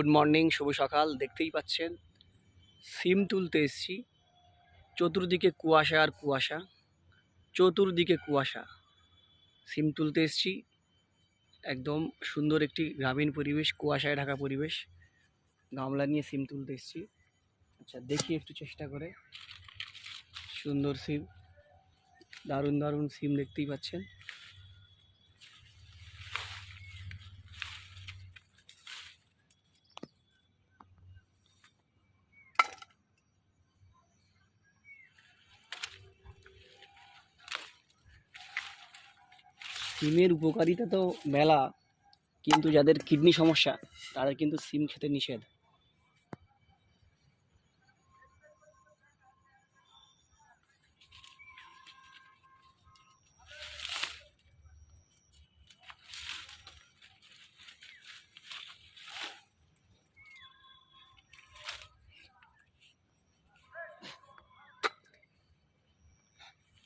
Good morning শুভ সকাল, দেখতেই পাচ্ছেন। সিম তুলতে এসছি। চতুর্দিকে কুয়াশা আর কুয়াশা। চতুর্দিকে কুয়াশা। সিম তুলতে এসছি। একদম সুন্দর একটি গ্রামীণ পরিবেশ, কুয়াশায় ঢাকা পরিবেশ। গামলা নিয়ে সিম তুলতে এসছি। আচ্ছা দেখি একটু চেষ্টা করে। সুন্দর সিম। দারুণ দারুণ সিম দেখতেই পাচ্ছেন। সিমের উপকারিতা তো মেলা, কিন্তু যাদের কিডনি সমস্যা, তাদের কিন্তু সিম খেতে নিষেধ।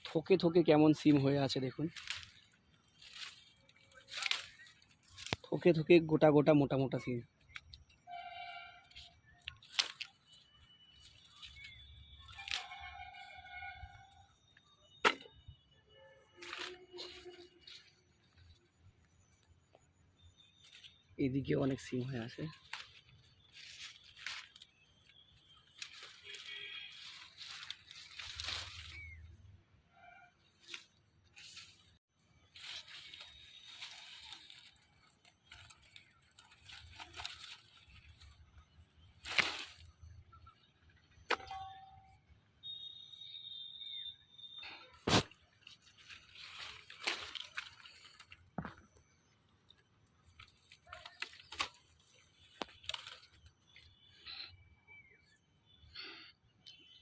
থোকে থোকে কেমন সিম হয়ে আছে দেখুন। থোকে থোকে গোটা গোটা মোটা মোটা সিম এদিকে অনেক সিম হয়ে আছে।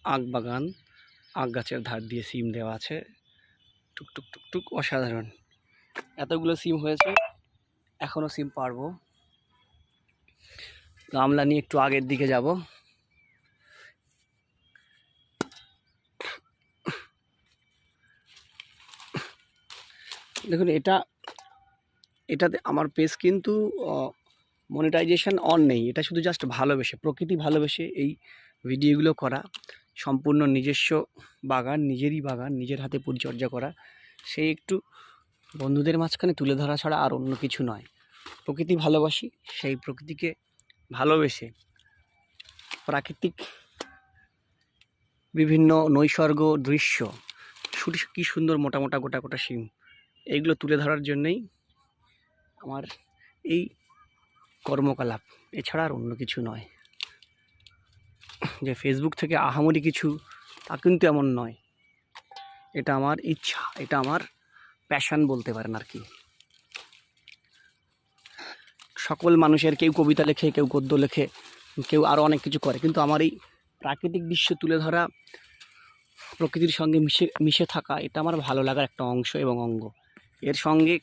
আখ বাগান আখ গাছের ধার দিয়ে সিম দেওয়া আছে। টুকটুক টুকটুক অসাধারণ। এতগুলো সিম হয়েছে এখনও সিম পারব। গামলা নিয়ে একটু আগের দিকে যাব। দেখুন, এটা, এটাতে আমার পেজ কিন্তু মনিটাইজেশন অন নেই। এটা শুধু জাস্ট ভালোবেসে, প্রকৃতি ভালোবেসে এই ভিডিওগুলো করা। সম্পূর্ণ নিজস্ব বাগান, নিজেরই বাগান, নিজের হাতে পরিচর্যা করা, সেই একটু বন্ধুদের মাঝখানে তুলে ধরা ছাড়া আর অন্য কিছু নয়। প্রকৃতি ভালোবাসি, সেই প্রকৃতিকে ভালোবেসে প্রাকৃতিক বিভিন্ন নৈসর্গ দৃশ্য শুধু কী সুন্দর মোটা মোটা গোটা গোটা শিম এইগুলো তুলে ধরার জন্যেই আমার এই কর্মকলাপ, এছাড়া আর অন্য কিছু নয়। যে ফেসবুক থেকে আহামরি কিছু, তা কিন্তু এমন নয়। এটা আমার ইচ্ছা, এটা আমার প্যাশান বলতে পারেন আর কি। সকল মানুষের কেউ কবিতা লেখে, কেউ গদ্য লেখে, কেউ আরও অনেক কিছু করে, কিন্তু আমার এই প্রাকৃতিক দৃশ্য তুলে ধরা, প্রকৃতির সঙ্গে মিশে মিশে থাকা, এটা আমার ভালো লাগার একটা অংশ এবং অঙ্গ। এর সঙ্গে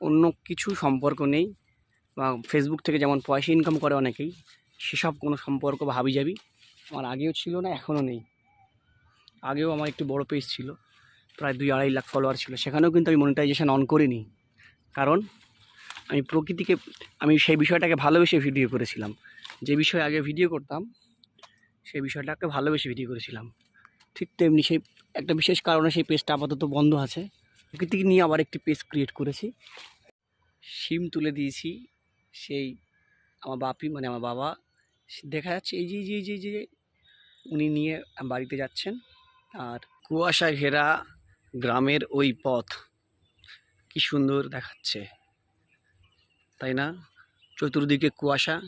অন্য কিছু সম্পর্ক নেই, বা ফেসবুক থেকে যেমন পয়সা ইনকাম করে অনেকেই সেসব কোনো সম্পর্ক ভাবি যাবি? আমার আগেও ছিল না, এখনও নেই। আগেও আমার একটু বড় পেজ ছিল, প্রায় দুই আড়াই লাখ ফলোয়ার ছিল। সেখানেও কিন্তু আমি মনিটাইজেশন অন করিনি। কারণ আমি প্রকৃতিকে, আমি সেই বিষয়টাকে ভালোবেসে ভিডিও করেছিলাম। যে বিষয়ে আগে ভিডিও করতাম, সেই বিষয়টাকে ভালোবেসে ভিডিও করেছিলাম। ঠিক তেমনি সেই, একটা বিশেষ কারণে সেই পেজটা আপাতত বন্ধ আছে। প্রকৃতিকে নিয়ে আবার একটি পেজ ক্রিয়েট করেছি। সিম তুলে দিয়েছি, সেই আমার বাপি মানে আমার বাবা দেখা যাচ্ছে এই যে যে যে যে, উনি নিয়ে বাড়িতে যাচ্ছেন। আর কুয়াশা ঘেরা গ্রামের ওই পথ কি সুন্দর দেখাচ্ছে, তাই না? চতুর্দিকে কুয়াশা,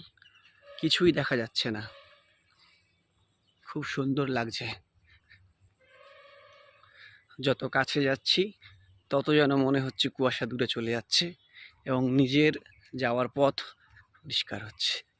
কিছুই দেখা যাচ্ছে না। খুব সুন্দর লাগছে। যত কাছে যাচ্ছি, তত যেন মনে হচ্ছে কুয়াশা দূরে চলে যাচ্ছে এবং নিজের যাওয়ার পথ পরিষ্কার হচ্ছে।